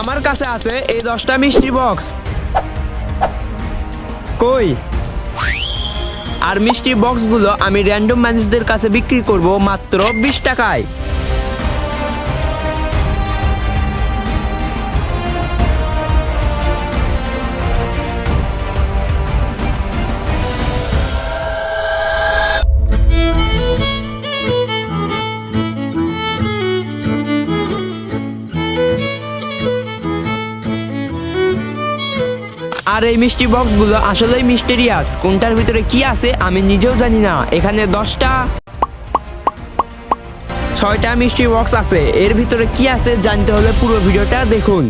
আমার কাছে আছে এই দশটা মিষ্টি বক্স। কই? আর মিষ্টি বক্সগুলো আমি র্যান্ডম মানুষদের কাছে বিক্রি করব মাত্র বিশ টাকায়। আর এই মিষ্টি বক্সগুলো আসলেই মিস্টেরিয়াস। কোনটার ভিতরে কি আছে আমি নিজেও জানি না। এখানে দশটা ছয়টা মিষ্টি বক্স আছে। এর ভিতরে কি আছে জানতে হলে পুরো ভিডিওটা দেখুন।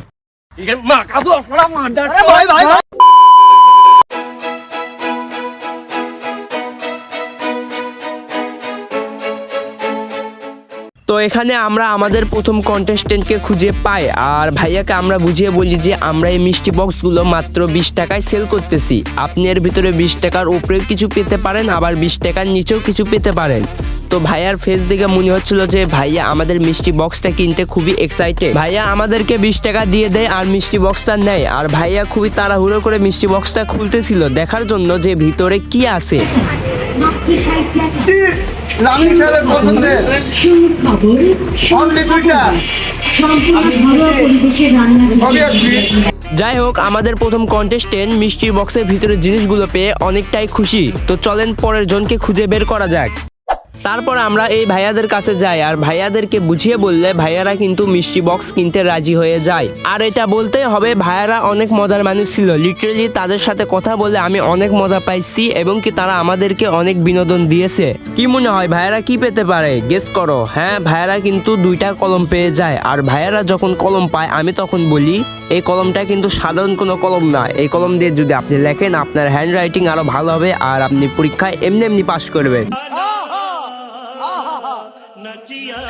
তো এখানে আমরা আমাদের প্রথম কন্টেস্টেন্টকে খুঁজে পাই। আর ভাইয়াকে আমরা বুঝিয়ে বলি যে, আমরা এই মিষ্টি বক্সগুলো মাত্র বিশ টাকায় সেল করতেছি। আপনি এর ভিতরে বিশ টাকার উপরেও কিছু পেতে পারেন, আবার বিশ টাকার নিচেও কিছু পেতে পারেন। তো ভাইয়ার ফেস দেখে মনে হচ্ছিল যে, ভাইয়া আমাদের মিষ্টি বক্সটা কিনতে খুবই এক্সাইটেড ভাইয়া আমাদেরকে বিশ টাকা দিয়ে দেয় আর মিষ্টি বক্সটা নেয়। আর ভাইয়া খুবই তাড়াহুড়ো করে মিষ্টি বক্সটা খুলতেছিল দেখার জন্য যে ভিতরে কি আছে। রামিন পছন্দের যাই হোক, আমাদের প্রথম কন্টেস্টেন্ট মিষ্টি বক্সের ভিতরে জিনিসগুলো পেয়ে অনেকটাই খুশি। তো চলেন পরের জনকে খুঁজে বের করা যাক। তারপর আমরা এই ভাইয়াদের কাছে যাই আর ভাইয়াদেরকে বুঝিয়ে বললে ভাইয়ারা কিন্তু মিষ্টি বক্স কিনতে রাজি হয়ে যায়। আর এটা বলতে হবে ভাইয়ারা অনেক মজার মানুষ ছিল। লিটারেলি তাদের সাথে কথা বলে আমি অনেক মজা পাইছি এবং কি তারা আমাদেরকে অনেক বিনোদন দিয়েছে। কি মনে হয় ভাইয়ারা কি পেতে পারে? গেস করো। হ্যাঁ ভাইয়ারা কিন্তু দুইটা কলম পেয়ে যায়। আর ভাইয়ারা যখন কলম পায়, আমি তখন বলি, এই কলমটা কিন্তু সাধারণ কোনো কলম না। এই কলম দিয়ে যদি আপনি লেখেন, আপনার হ্যান্ড রাইটিং আরও ভালো হবে আর আপনি পরীক্ষায় এমনি এমনি পাশ করবেন।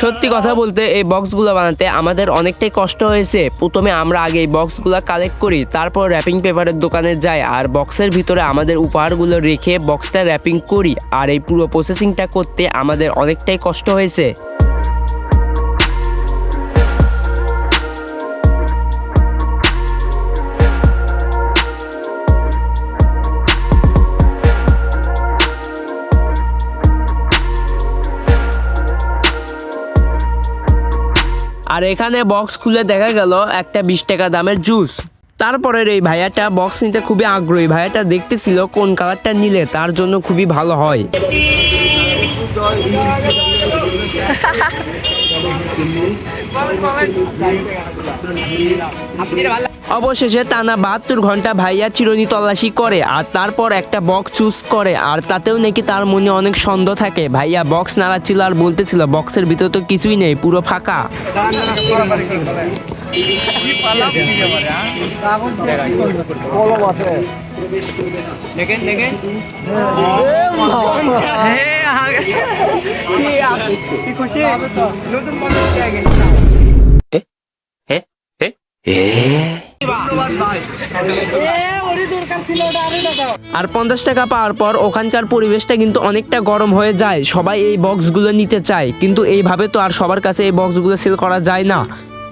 সত্যি কথা বলতে, এই বক্সগুলো বানাতে আমাদের অনেকটাই কষ্ট হয়েছে। প্রথমে আমরা আগে এই বক্সগুলো কালেক্ট করি, তারপর র্যাপিং পেপারের দোকানে যাই, আর বক্সের ভিতরে আমাদের উপহারগুলো রেখে বক্সটা র্যাপিং করি, আর এই পুরো প্রসেসিংটা করতে আমাদের অনেকটাই কষ্ট হয়েছে। আর এখানে বক্স খুলে দেখা গেল একটা বিশ টাকা দামের জুস তারপরের এই ভাইয়াটা বক্স নিতে খুবই আগ্রহী। ভাইয়াটা দেখতেছিল কোন কালারটা নিলে তার জন্য খুবই ভালো হয়। অবশেষে টানা বাহাত্তর ঘণ্টা ভাইয়া চিরনি তল্লাশি করে, আর তারপর একটা বক্স চুজ করে, আর তাতেও নাকি তার মনে অনেক সন্দেহ থাকে। ভাইয়া বক্স নাড়াচ্ছিল আর বলতেছিল বক্সের ভিতরে তো কিছুই নেই, পুরো ফাঁকা। আর পঞ্চাশ টাকা পাওয়ার পর ওখানকার পরিবেশটা কিন্তু অনেকটা গরম হয়ে যায়। সবাই এই বক্সগুলো নিতে চায়। কিন্তু এইভাবে তো আর সবার কাছে এই বক্সগুলো সেল করা যায় না।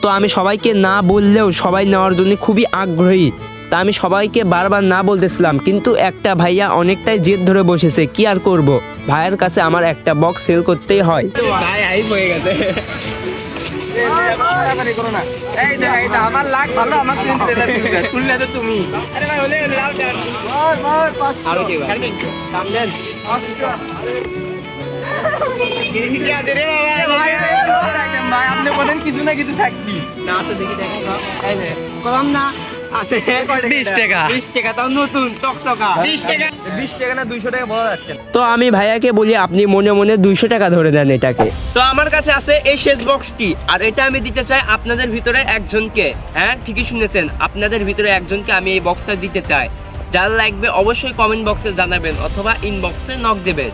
আমি সবাইকে না বললেও সবাই নেওয়ার জন্য খুবই আগ্রহী। তা আমি সবাইকে বারবার না বলতেছিলাম কিন্তু একটা ভাইয়া অনেকটাই জেদ ধরে বসেছে কি আর করব? ভাইয়ের কাছে আমার একটা বক্স সেল করতেই হয়। আমার লাগ ভালো আমার শুনলে তো তুমি। ভাই কিছু না কিছু থাকবি। বিশ টাকা। বিশ টাকা তাও নতুন টকটকা বিশ টাকা। বিশ টাকা না দুইশো টাকা বলা যাচ্ছে না। তো আমি ভাইয়াকে বলি আপনি মনে মনে দুইশো টাকা ধরে দেন এটাকে। তো আমার কাছে আছে এই শেষ বক্সটি আর এটা আমি দিতে চাই আপনাদের ভিতরে একজনকে। হ্যাঁ ঠিকই শুনেছেন আপনাদের ভিতরে একজনকে আমি এই বক্সটা দিতে চাই। যার লাগবে অবশ্যই কমেন্ট বক্সে জানাবেন অথবা ইনবক্সে নক দেবেন।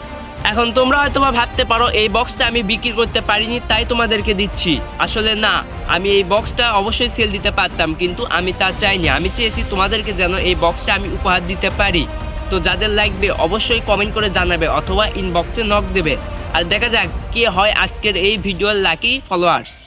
এখন তোমরা হয়তো বা ভাবতে পারো, এই বক্সটা আমি বিক্রি করতে পারিনি, তাই তোমাদেরকে দিচ্ছি। আসলে না, আমি এই বক্সটা অবশ্যই সেল দিতে পারতাম, কিন্তু আমি তা চাইনি। আমি চেয়েছি তোমাদেরকে যেন এই বক্সটা আমি উপহার দিতে পারি। তো যাদের লাগবে, অবশ্যই কমেন্ট করে জানাবে, অথবা ইনবক্সে নক দেবে। আর দেখা যাক, কে হয় আজকের এই ভিডিওর লাকি ফলোয়ার্স